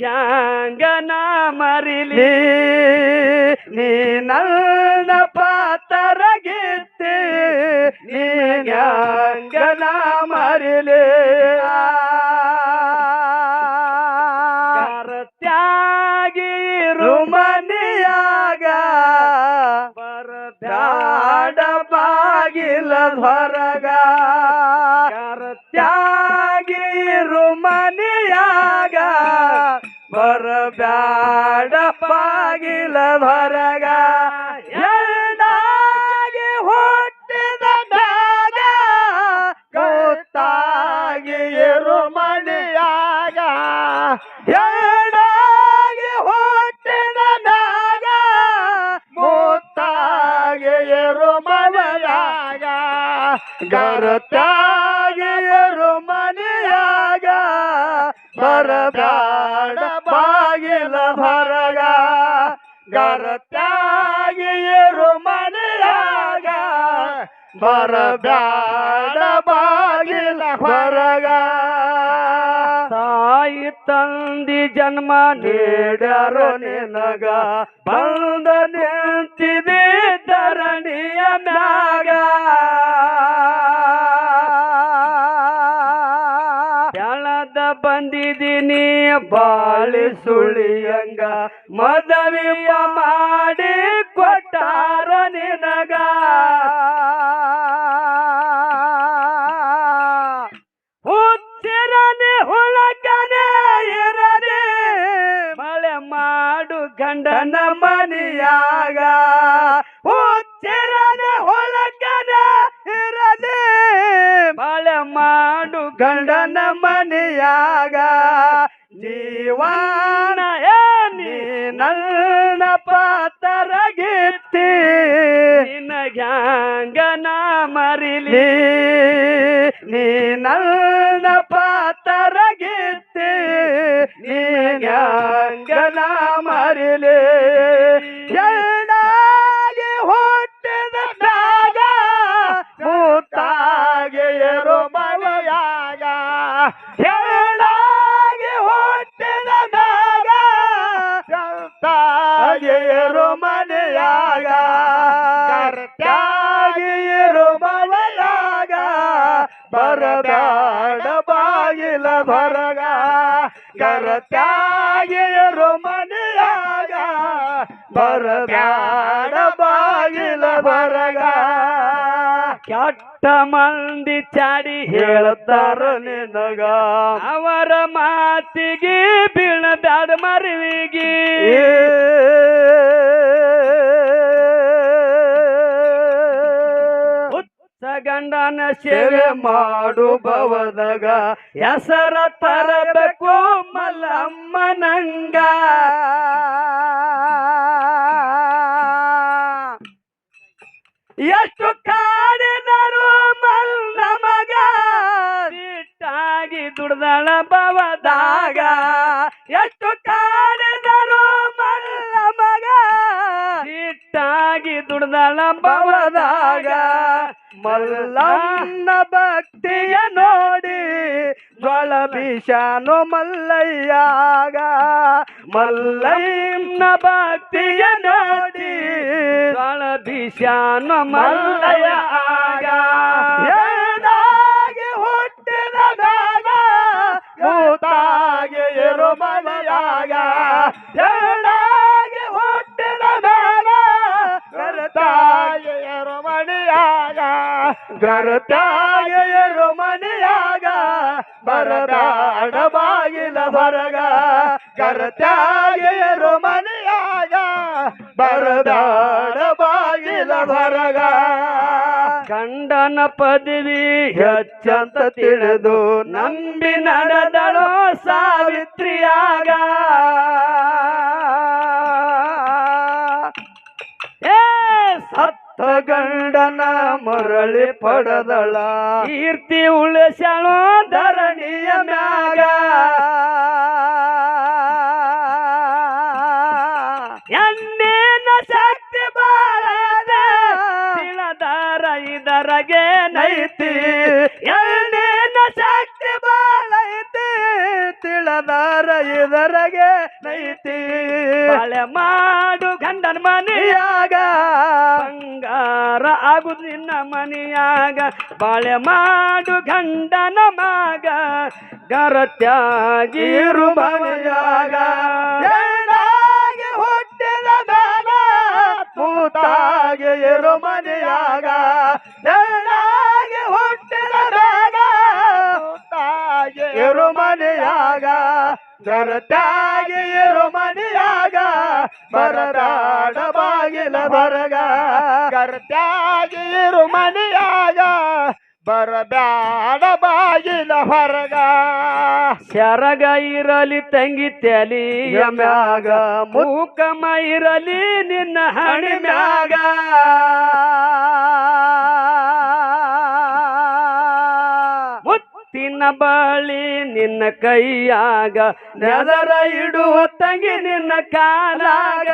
ನಿನಗ್ಯಾಂಗನ ಮರಿಲಿ. ನೀ ನನ್ನ ಪಾತರಗಿತ್ತಿ ನೀ ಯಾಂಗನ ಮರಿಲಿ. ತ್ಯಾಗಿ ರುಮನಿಯಾಗ ಬ್ಯಾಡ ಬಾಗಿಲ ಹೊರಗ. ಬರಬ್ಯಾಡ ಬಾಗಿಲ ಹೊರಗ ಎರಡಾಗಿ ಹುಟ್ಟಿದ ಬ್ಯಾಗ ಗೊತ್ತಾಗಿ ಇರು ರುಮನಿಯಾಗ ಎರಡಾಗಿ ಹುಟ್ಟಿದ ಮ್ಯಾಗ ಮೂತಾಗಿ ರುಮನಿಯಾಗ ಗರತಾಗಿ ರುಮನಿಯಾಗ ಬರಬ್ಯಾಡ ಬಾಗಿಲ ಹೊರಗ. ತಾಯಿ ತಂದಿ ಜನ್ಮ ನೀಡರು ನಿನಗ. ಬಂದ ನಿಂತಿದೆ ಧರಣಿಯ ಮ್ಯಾಗ. ಕೆಳದ ಬಂದಿದ್ದೀನಿ ಬಾಳಿ ಸುಳಿಯಂಗ ಮದವಿಯ ಮಾಡಿ ಕೊಟ್ಟಾರ ನಿನಗ. ಮನಿಯಾಗ ಹುಚ್ಚಿರನ ಹೊಲಕನ ಇರದೆ ಮಳೆ ಮಾಡು ಗಂಡನ ಮನೆಯಾಗ ಜೀವಾನ ನೀ ನನ್ನ ಪಾತರ ಗೀತಿ ನಿನಗ್ಯಾಂಗನ ಮರಿಲಿ ನೀ ನೀ ನನ್ನ ನೀಗಂಗನ ಮರಿಲಿ. ಎಣ್ಣಾಗಿ ಹುಟ್ಟಿದ ತಾಗ ಮೂತಾಗೆ ಎರು ಮನೆಯಾಗ ಕರತ್ಯಾಗಿ ಮನೆಯಾಗ ಬರಬ್ಯಾಡ ಬಾಗಿಲ ಬರಗ. ಕೆಟ್ಟ ಮಂದಿ ಚಾಡಿ ಹೇಳ್ತಾರ ನಿನಗ. ಅವರ ಮಾತಿಗೆ ಬೀಳಬ್ಯಾಡ ಮರಿವಿಗೆ. ಗಂಡನ ಸೇವೆ ಸೇವೆ ಮಾಡು ಬವದಗ ಹೆಸರ ತರಬೇಕು ಮಲ್ಲಮ್ಮನಂಗ. ಎಷ್ಟು ಕಾಡಿದರು ಮಲ್ ನಮಗ ಇಟ್ಟಾಗಿ ದುಡ್ದಳ ಬವದಾಗ ಎಷ್ಟು ಕಾಡಿದರು ಮಲ್ಲ ಮಗ ಇಟ್ಟಾಗಿ ದುಡ್ದಳ ಭವದಾಗ ಮಲ್ಲನ್ನ ಭಕ್ತಿಯ ನೋಡಿ ಜ್ವಳ ಬೀಶಾನು ಮಲ್ಲಯ್ಯಾಗ. ಮಲ್ಲಯ್ಯನ ಭಕ್ತಿಯ ನೋಡಿ ಜ್ವಾಳ ದಿಶಾನ ಮಲ್ಲಯ್ಯ ಆಗ ಎರಡಾಗಿ ಹುಟ್ಟಿದ ಇರು ಮನೆಯಾಗ ಗರತಾಗಿ ಇರು ಮನೆಯಾಗ ಬರದಾಡ ಬಾಗಿಲ ಹೊರಗ. ಗರತಾಯರು ಮನೆಯಾಗ ಬರದಾಡ ಬಾಗಿಲ ಹೊರಗ. ಗಂಡನ ಪದವಿ ಹೆಚ್ಚಂತ ತಿಳಿದು ನಂಬಿ ನಡೆದಳೋ ಸಾವಿತ್ರಿಯಾಗ. ಸತ್ತ ಗಂಡನ ಮರಳಿ ಪಡೆದಳ. ಕೀರ್ತಿ ಉಳಿಸಳು ಧರಣಿಯ ಮ್ಯಾಗ. ಎನ್ನೇನ ಶಕ್ತಿ ಬಾಳದ, ತಿಳದಾರ ಇದರಗೆ ನೈತಿ. ಎಣ್ಣೆನ ಶಕ್ತಿ ನಿನ್ನದಾರ ಇದರಗೆ ನೈತಿ. ಬಾಳೆ ಮಾಡು ಗಂಡನ ಮನೆಯಾಗ. ಯಾಗ ಬಂಗಾರ ಆಗುದು ನಿನ್ನ ಮನೆಯಾಗ. ಬಾಳೆ ಮಾಡು ಗಂಡನ ಮಾಗ. ಗರತ್ಯಾಗಿ ಇರು ಮನೆಯಾಗ. ಹುಟ್ಟಿದ ಮ್ಯಾಗ ತೂತಾಗಿ ಇರು ಮನೆಯಾಗ. ಹುಟ್ಟಿದ ತೂತಾಗಿ ಇರು ಮನೆಯಾಗ ಎರುಮನೆಯಾಗ ಇರು ಮನೆಯಾಗ ಬರದಾಡ ಬಾಗಿಲ ಬರಗ ಕರ್ತಾಗಿ ಇರು ಮನೆಯಾಗ ಬರಬ್ಯಾಡ ಬಾಗಿಲ ಹೊರಗ. ಶರಗ ಇರಲಿ ತಂಗಿ ತೆಲಿಯ ಮ್ಯಾಗ ಮೂಕಮ ಇರಲಿ ನಿನ್ನ ಹಣಿ ಮ್ಯಾಗ. ಬಳಿ ನಿನ್ನ ಕೈಯಾಗ, ನೆದರ ಇಡುವ ತಂಗಿ ನಿನ್ನ ಕಾಲಾಗ.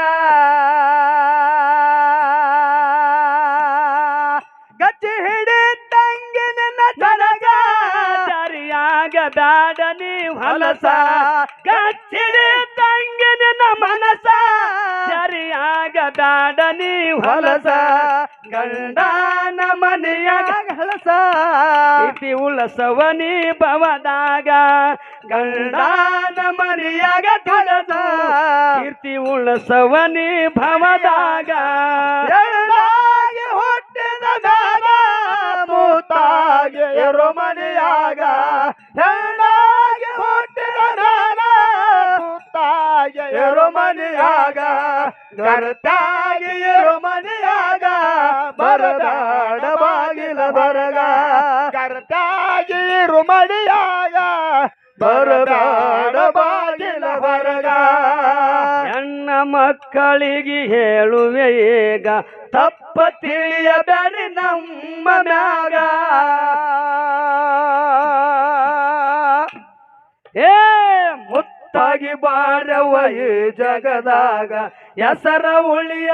ಗಚ್ಚಿ ಹಿಡಿ ತಂಗಿ ನಿನ್ನ ಜನಗ ಸರಿಯಾಗ ಬ್ಯಾಡ ನೀ ಹೊಲಸ ಗಚ್ಚಿಡಿ ತಂಗಿ ನಿನ್ನ ಮನಸ. ಸರಿಯಾಗ ಬ್ಯಾಡ ನೀ ಹೊಲಸ. ಗಂಡ ಗಂಡನ ಮನೆಯಾಗ ಹಲಸ ಇತಿ ಉಲ್ಲಸವನಿ ಭವದಾಗ ಗಂಡಾನ ಮರಿಯಾಗ ಕಳಸ ಕೀರ್ತಿ ಉಲ್ಲಸವನಿ ಭವದಾಗ ಹುಟ್ಟಿದ ಮ್ಯಾಗ ಮೂತಾಗಿ ಇರು ಮನೆಯಾಗ ಎಳ್ಳಾಗಿ ಹುಟ್ಟಿದ ಮ್ಯಾಗ ಮೂತಾಗಿ ಇರು ಮನೆಯಾಗ ಗರ್ತಾಗಿ ಇರು ಮನೆಯಾಗ ಬರದಾಡ ಬಾಗಿಲ ಬರಗ ಕರ್ತಾಗಿಯರು ಮನೆಯಾಗ ಬರದಾಡ ಬಾಗಿಲ ಬರಗ ಹೆಣ್ಣ ಮಕ್ಕಳಿಗೆ ಹೇಳುವೆ ಈಗ, ತಪ್ಪ ತಿಳಿಯಬೇಡಿ ನಮ್ಮ ಮ್ಯಾಗ. ಏ ಮುತ್ತಾಗಿ ಬಾರವ ಈ ಜಗದಾಗ. ಹೆಸರ ಉಳಿಯ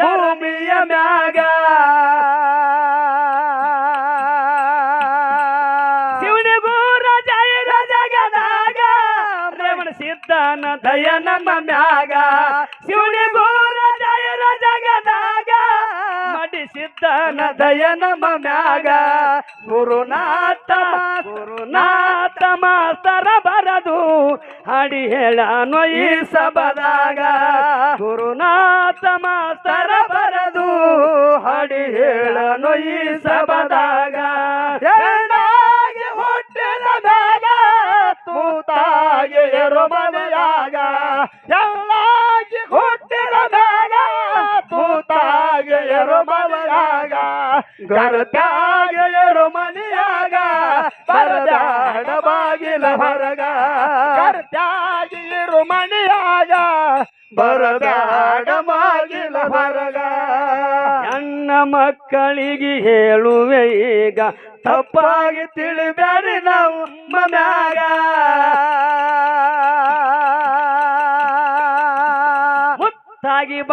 ಭೂಮಿಯ ಮ್ಯಾಗ. ಶಿವನಿಗೂರ ಜೈನ ಜಗದಾಗ ರೇವಣ ಸಿದ್ಧನ ದಯ ನಮ್ಮ ಮ್ಯಾಗ. ಶಿವನಿಗೂರ ಜೈನ ಜಗದಾಗ ಮಡಿ ಸಿದ್ಧನ ದಯ ನಮ್ಮ ಮ್ಯಾಗ. ಗುರುನಾಥ ಗುರುನಾಥ ಸರ ಬರದು ಹಾಡಿ ಹೇಳ ಈ ಸಬದಾಗ ಗುರುನಾಥ ಮಾಸ್ತರ ಬರದು ಹಾಡಿ ಹೇಳ ಈ ಸಬದಾಗ ಹುಟ್ಟಿದ ತೂತಾಗಿ ಮನೆಯಾಗ ಎಲ್ಲಾಗಿ ಗರತಾಗಿ ಇರು ಮನೆಯಾಗ ಬರದಾಡ ಬಾಗಿಲ ಹೊರಗ. ಗರತಾಗಿ ಇರು ಮನೆಯಾಗ ಬರದಾಡ ಬಾಗಿಲ ಹೊರಗ. ನನ್ನ ಮಕ್ಕಳಿಗೆ ಹೇಳುವೆ ಈಗ, ತಪ್ಪಾಗಿ ತಿಳಿಬೇಡಿ ನಾವು ಮಮ್ಯಾಗ.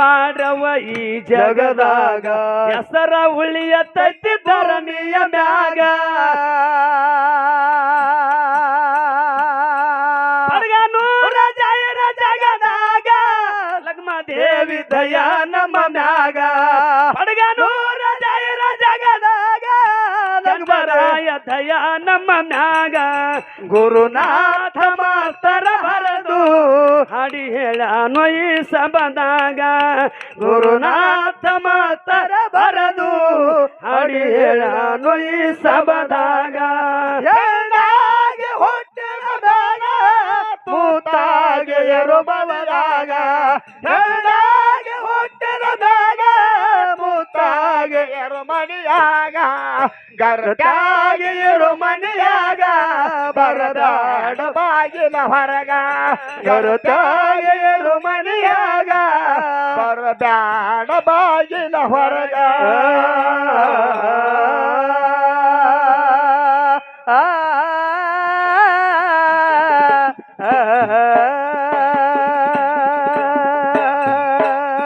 ಬಾಡವ ಈ ಜಗದಾಗ. ಹೆಸರ ಉಳಿಯತೈತಿ ಧರಣಿಯ ಮ್ಯಾಗ. ದಯಾ ನಮ್ಮ ಮ್ಯಾಗ. ಗುರುನಾಥ ಮಾಸ್ತರ ಬರದು ಹಾಡಿ ಹೇಳಾನು ಈ ಸಬದಾಗ ಗುರುನಾಥ ಮಾಸ್ತರ ಬರದು ಹಾಡಿ ಹೇಳಾನು ಈ ಸಬದಾಗ ಹುಟ್ಟಿದ ಮ್ಯಾಗ ತೂತಾಗಿ ಹೆಣ್ಣಾಗಿ ಹುಟ್ಟಿದ ಮ್ಯಾಗ ಮೂತಾಗಿ ಇರು ಮನೆಯಾಗ ಗರ್ತಾಗಿ ಇರು ಮನೆಯಾಗ ಬರದಾಡ ಬಾಗಿಲ ಹೊರಗ. ಗರ್ತಾಗಿ ಇರು ಮನೆಯಾಗ ಬರದಾಡ ಬಾಗಿಲ ಹೊರಗ.